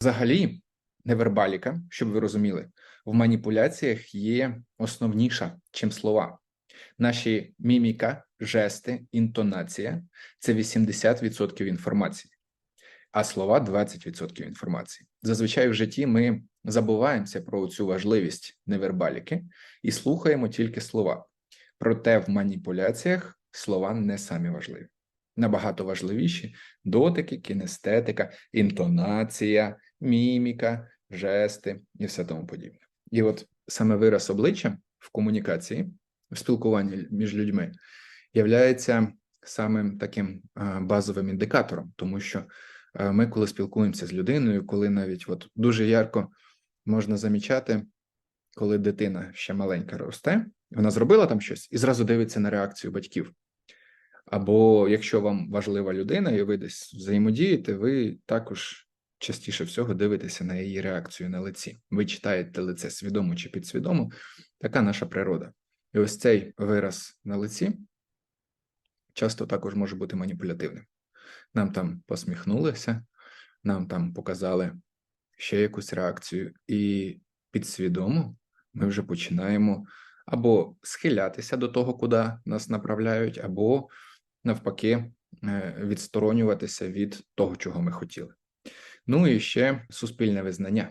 Взагалі, невербаліка, щоб ви розуміли, в маніпуляціях є основніша, чим слова. Наші міміка, жести, інтонація це 80% інформації, а слова 20% інформації. Зазвичай в житті ми забуваємося про цю важливість невербаліки і слухаємо тільки слова. Проте в маніпуляціях слова не самі важливі. Набагато важливіші дотики, кінестетика, інтонація, міміка, жести і все тому подібне. І от саме вираз обличчя в комунікації, в спілкуванні між людьми, являється самим таким базовим індикатором, тому що ми, коли спілкуємося з людиною, коли навіть от дуже ярко можна замічати, коли дитина ще маленька росте, вона зробила там щось і зразу дивиться на реакцію батьків. Або якщо вам важлива людина, і ви десь взаємодієте, ви також частіше всього дивитеся на її реакцію на лиці. Ви читаєте лице свідомо чи підсвідомо, така наша природа. І ось цей вираз на лиці часто також може бути маніпулятивним. Нам там посміхнулися, нам там показали ще якусь реакцію, і підсвідомо ми вже починаємо або схилятися до того, куди нас направляють, або навпаки е, відсторонюватися від того, чого ми хотіли. Ну і ще суспільне визнання.